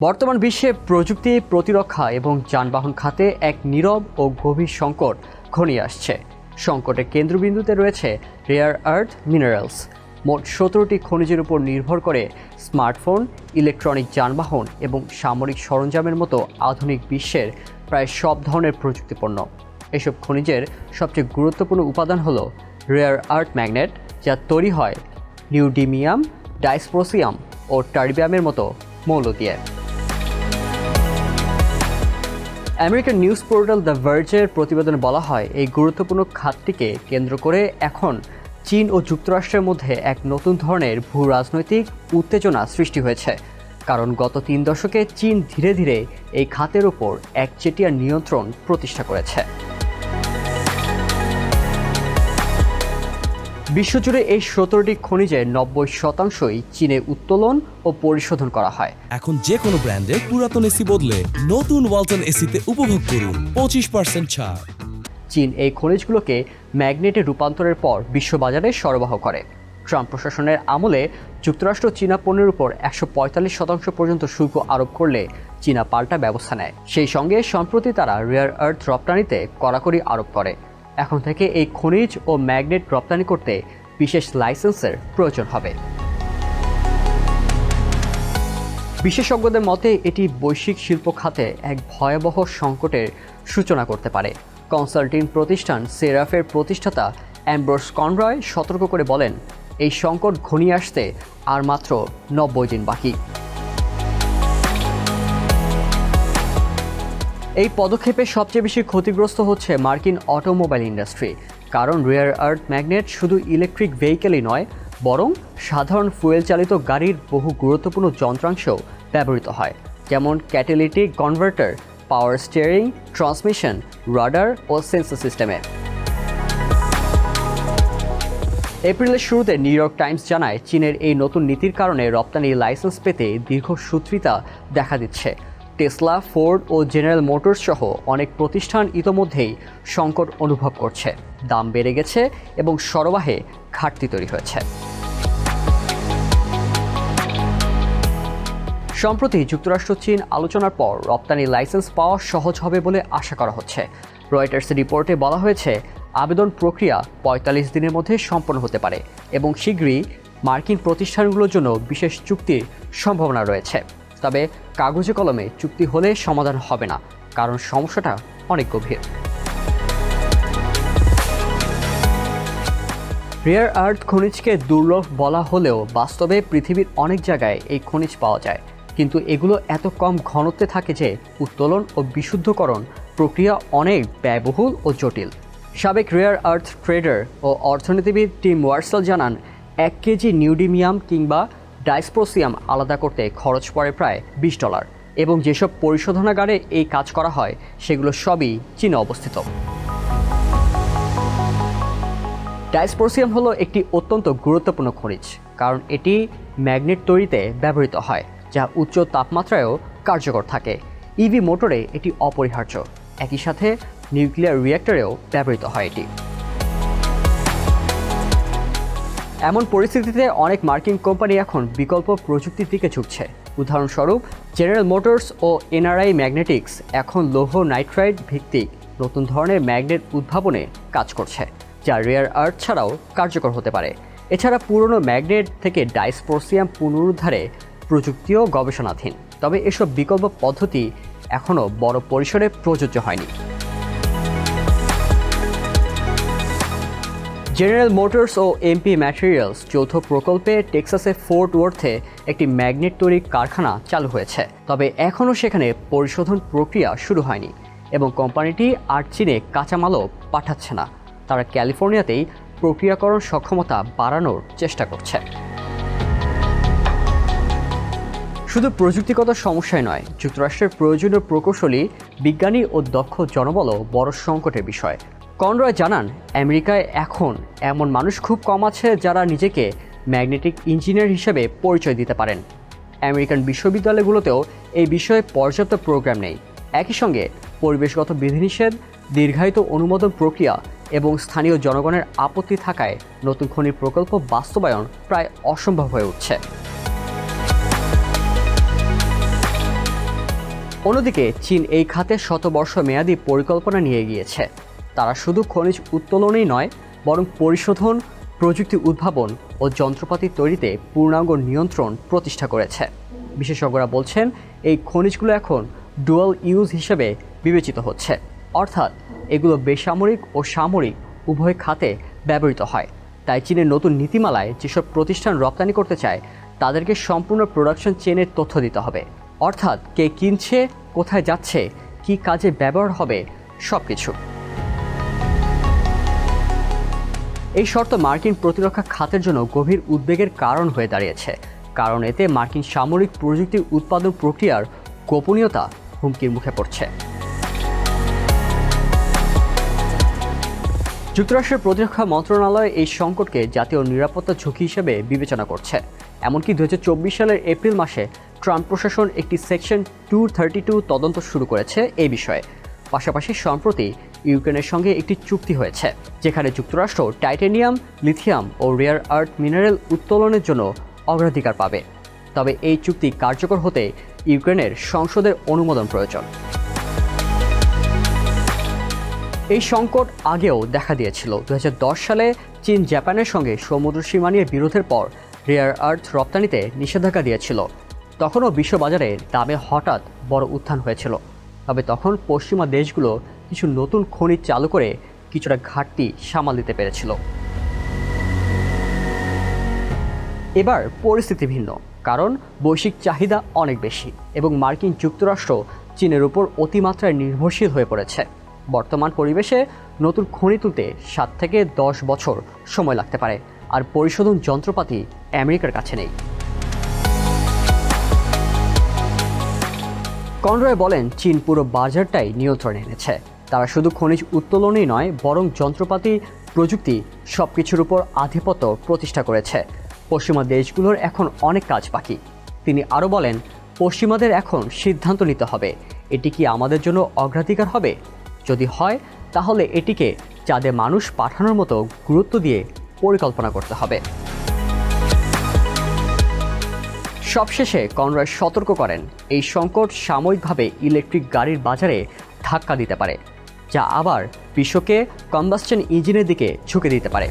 বর্তমান বিশ্বে প্রযুক্তি, প্রতিরক্ষা এবং যানবাহন খাতে এক নীরব ও গভীর সংকট ঘনিয়ে আসছে। সংকটের কেন্দ্রবিন্দুতে রয়েছে রেয়ার আর্থ মিনারেলস মোট সতেরোটি খনিজের উপর নির্ভর করে স্মার্টফোন, ইলেকট্রনিক যানবাহন এবং সামরিক সরঞ্জামের মতো আধুনিক বিশ্বের প্রায় সব ধরনের প্রযুক্তিপণ্য। এসব খনিজের সবচেয়ে গুরুত্বপূর্ণ উপাদান হল রেয়ার আর্থ ম্যাগনেট যা তৈরি হয় নিউডিমিয়াম ডাইসপ্রোসিয়াম ও টার্বিয়ামের মতো মৌল দিয়ে। আমেরিকান নিউজ পোর্টাল দ্য ভার্জের প্রতিবেদনে বলা হয়, এই গুরুত্বপূর্ণ খাতটিকে কেন্দ্র করে এখন চীন ও যুক্তরাষ্ট্রের মধ্যে এক নতুন ধরনের ভূ রাজনৈতিক উত্তেজনা সৃষ্টি হয়েছে। কারণ গত তিন দশকে চীন ধীরে ধীরে এই খাতের উপর একচেটিয়া নিয়ন্ত্রণ প্রতিষ্ঠা করেছে। বিশ্বজুড়ে এই সতেরোটি খনিজের নব্বই শতাংশই চীনে উত্তোলন ও পরিশোধন করা হয়। এখন যে কোনো ব্র্যান্ডের পুরাতন এসি বদলে নতুন ওয়ালটন এসিতে উপভোগ করুন পঁচিশ পার্সেন্ট ছাড়। চীন এই খনিজগুলোকে ম্যাগনেটে রূপান্তরের পর বিশ্ববাজারে সরবরাহ করে। ট্রাম্প প্রশাসনের আমলে যুক্তরাষ্ট্র চীনা পণ্যের উপর একশো পঁয়তাল্লিশ শতাংশ পর্যন্ত শুল্ক আরোপ করলে চীনা পাল্টা ব্যবস্থা নেয়। সেই সঙ্গে সম্প্রতি তারা রেয়ার আর্থ রপ্তানিতে কড়াকড়ি আরোপ করে। এখন থেকে এই খনিজ ও ম্যাগনেট রপ্তানি করতে বিশেষ লাইসেন্সের প্রয়োজন হবে। বিশেষজ্ঞদের মতে, এটি বৈশ্বিক শিল্প খাতে এক ভয়াবহ সংকটের সূচনা করতে পারে। কনসাল্টিং প্রতিষ্ঠান সেরাফের প্রতিষ্ঠাতা অ্যাম্ব্রোস কনরয় সতর্ক করে বলেন, এই সংকট ঘনিয়ে আসতে আর মাত্র নব্বই দিন বাকি। এই পদক্ষেপে সবচেয়ে বেশি ক্ষতিগ্রস্ত হচ্ছে মার্কিন অটোমোবাইল ইন্ডাস্ট্রি। কারণ রেয়ার আর্থ ম্যাগনেট শুধু ইলেকট্রিক ভেহিকেলই নয়, বরং সাধারণ ফুয়েল চালিত গাড়ির বহু গুরুত্বপূর্ণ যন্ত্রাংশেও ব্যবহৃত হয়। যেমন catalytic converter, power steering, transmission, radar ও সেন্সর সিস্টেমে। এপ্রিলের শুরুতে নিউ ইয়র্ক টাইমস জানায়, চীনের এই নতুন নীতির কারণে রপ্তানি লাইসেন্স পেতে দীর্ঘসূত্রিতা দেখা দিচ্ছে। টেসলা, ফোর্ড ও জেনারেল মোটরস সহ অনেক প্রতিষ্ঠান ইতোমধ্যেই সংকট অনুভব করছে। দাম বেড়ে গেছে এবং সরবাহে ঘাটতি তৈরি হয়েছে। সম্প্রতি যুক্তরাষ্ট্র, চীন আলোচনার পর রপ্তানি লাইসেন্স পাওয়া সহজ হবে বলে আশা করা হচ্ছে। রয়টার্সের রিপোর্টে বলা হয়েছে, আবেদন প্রক্রিয়া পঁয়তাল্লিশ দিনের মধ্যে সম্পন্ন হতে পারে এবং শীঘ্রই মার্কিন প্রতিষ্ঠানগুলোর জন্য বিশেষ চুক্তির সম্ভাবনা রয়েছে। তবে কাগজে কলমে চুক্তি হলে সমাধান হবে না, কারণ সমস্যাটা অনেক গভীর। রেয়ার আর্থ খনিজকে দুর্লভ বলা হলেও বাস্তবে পৃথিবীর অনেক জায়গায় এই খনিজ পাওয়া যায়। কিন্তু এগুলো এত কম ঘনত্বে থাকে যে উত্তোলন ও বিশুদ্ধকরণ প্রক্রিয়া অনেক ব্যয়বহুল ও জটিল। সাবেক রেয়ার আর্থ ট্রেডার ও অর্থনীতিবিদ টিম ওয়ার্সেল জানান, এক কেজি নিউডিমিয়াম কিংবা ডাইসপ্রোসিয়াম আলাদা করতে খরচ পড়ে প্রায় বিশ ডলার। এবং যেসব পরিশোধনাগারে এই কাজ করা হয়, সেগুলো সবই চীনে অবস্থিত। ডাইসপ্রোসিয়াম হলো একটি অত্যন্ত গুরুত্বপূর্ণ খনিজ, কারণ এটি ম্যাগনেট তৈরিতে ব্যবহৃত হয়, যা উচ্চ তাপমাত্রায়ও কার্যকর থাকে। ইভি মোটরে এটি অপরিহার্য। একই সাথে নিউক্লিয়ার রিয়্যাক্টরেও ব্যবহৃত হয় এটি। এমন পরিস্থিতিতে অনেক মার্কিন কোম্পানি এখন বিকল্প প্রযুক্তির দিকে ঝুঁকছে। উদাহরণস্বরূপ জেনারেল মোটরস ও এনআরআই ম্যাগনেটিক্স এখন লৌহ নাইট্রাইড ভিত্তিক নতুন ধরনের ম্যাগনেট উদ্ভাবনে কাজ করছে, যা রেয়ার আর্থ ছাড়াও কার্যকর হতে পারে। এছাড়া পুরনো ম্যাগনেট থেকে ডাইসপ্রোসিয়াম পুনরুদ্ধারে প্রযুক্তিও গবেষণাধীন। তবে এসব বিকল্প পদ্ধতি এখনও বড় পরিসরে প্রযোজ্য হয়নি। জেনারেল মোটরস ও এমপি ম্যাটেরিয়ালস যৌথ প্রকল্পে টেক্সাসে ফোর্ট ওয়ার্থে একটি ম্যাগনেট তৈরির কারখানা চালু হয়েছে। তবে এখনও সেখানে পরিশোধন প্রক্রিয়া শুরু হয়নি এবং কোম্পানিটি আর চীনে কাঁচামালও পাঠাচ্ছে না। তারা ক্যালিফোর্নিয়াতেই প্রক্রিয়াকরণ সক্ষমতা বাড়ানোর চেষ্টা করছে। শুধু প্রযুক্তিগত সমস্যাই নয়, যুক্তরাষ্ট্রের প্রয়োজনীয় প্রকৌশলী, বিজ্ঞানী ও দক্ষ জনবলও বড় সংকটের বিষয়। কনরয় জানান, আমেরিকায় এখন এমন মানুষ খুব কম আছে যারা নিজেকে ম্যাগনেটিক ইঞ্জিনিয়ার হিসেবে পরিচয় দিতে পারেন। আমেরিকান বিশ্ববিদ্যালয়গুলোতেও এই বিষয়ে পর্যাপ্ত প্রোগ্রাম নেই। একই সঙ্গে পরিবেশগত বিধিনিষেধ, দীর্ঘায়িত অনুমোদন প্রক্রিয়া এবং স্থানীয় জনগণের আপত্তি থাকায় নতুন খনির প্রকল্প বাস্তবায়ন প্রায় অসম্ভব হয়ে উঠছে। অন্যদিকে চীন এই খাতে শতবর্ষ মেয়াদী পরিকল্পনা নিয়ে গিয়েছে তারা শুধু খনিজ উত্তোলনই নয়, বরং পরিশোধন, প্রযুক্তি উদ্ভাবন ও যন্ত্রপাতি তৈরিতে পূর্ণাঙ্গ নিয়ন্ত্রণ প্রতিষ্ঠা করেছে। বিশেষজ্ঞরা বলছেন, এই খনিজগুলো এখন ডুয়াল ইউজ হিসেবে বিবেচিত হচ্ছে। অর্থাৎ এগুলো বেসামরিক ও সামরিক, উভয় খাতে ব্যবহৃত হয়। তাই চীনের নতুন নীতিমালায় যেসব প্রতিষ্ঠান রপ্তানি করতে চায়, তাদেরকে সম্পূর্ণ প্রোডাকশন চেনের তথ্য দিতে হবে। অর্থাৎ কে কিনছে, কোথায় যাচ্ছে, কি কাজে ব্যবহার হবে সব কিছু এই শর্ত মার্কিন প্রতিরক্ষা খাতের জন্য গভীর উদ্বেগের কারণ হয়ে দাঁড়িয়েছে। কারণ এতে মার্কিন সামরিক প্রযুক্তি উৎপাদন প্রক্রিয়ার গোপনীয়তা হুমকির মুখে পড়ছে। যুক্তরাষ্ট্রের প্রতিরক্ষা মন্ত্রণালয় এই সংকটকে জাতীয় নিরাপত্তা ঝুঁকি হিসেবে বিবেচনা করছে। এমনকি দু হাজার চব্বিশ সালের এপ্রিল মাসে ট্রাম্প প্রশাসন একটি সেকশন টু থার্টি টু তদন্ত শুরু করেছে এই বিষয়ে। পাশাপাশি সম্প্রতি ইউক্রেনের সঙ্গে একটি চুক্তি হয়েছে, যেখানে যুক্তরাষ্ট্র টাইটেনিয়াম, লিথিয়াম ও রেয়ার আর্থ মিনারেল উত্তোলনের জন্য অগ্রাধিকার পাবে। তবে এই চুক্তি কার্যকর হতে ইউক্রেনের সংসদের অনুমোদন প্রয়োজন। এই সংকট আগেও দেখা দিয়েছিল। দু হাজার দশ সালে চীন জাপানের সঙ্গে সমুদ্র সীমা নিয়ে বিরোধের পর রেয়ার আর্থ রপ্তানিতে নিষেধাজ্ঞা দিয়েছিল। তখনও বিশ্ববাজারে দামে হঠাৎ বড় উত্থান হয়েছিল। তবে তখন পশ্চিমা দেশগুলো কিছু নতুন খনি চালু করে কিছুটা ঘাটতি সামাল দিতে পেরেছিল। এবার পরিস্থিতি ভিন্ন, কারণ বৈশ্বিক চাহিদা অনেক বেশি এবং মার্কিন যুক্তরাষ্ট্র চীনের উপর অতিমাত্রায় নির্ভরশীল হয়ে পড়েছে। বর্তমান পরিবেশে নতুন খনি তুলতে সাত থেকে দশ বছর সময় লাগতে পারে, আর পরিশোধন যন্ত্রপাতি আমেরিকার কাছে নেই। কনরয় বলেন, চীন পুরো বাজারটাই নিয়ন্ত্রণে এনেছে। তারা শুধু খনিজ উত্তোলনই নয়, বরং যন্ত্রপাতি, প্রযুক্তি সব কিছুর উপর আধিপত্য প্রতিষ্ঠা করেছে। পশ্চিমা দেশগুলোর এখন অনেক কাজ বাকি। তিনি আরও বলেন, পশ্চিমাদের এখন সিদ্ধান্ত নিতে হবে, এটি কি আমাদের জন্য অগ্রাধিকার হবে? যদি হয়, তাহলে এটিকে চাঁদে মানুষ পাঠানোর মতো গুরুত্ব দিয়ে পরিকল্পনা করতে হবে। সবশেষে কনরয় সতর্ক করেন। এই সংকট সাময়িকভাবে ইলেকট্রিক গাড়ির বাজারে ধাক্কা দিতে পারে, যা আবার বিশ্বকে কম্বাস্টন ইঞ্জিনের দিকে ঝুঁকে দিতে পারে।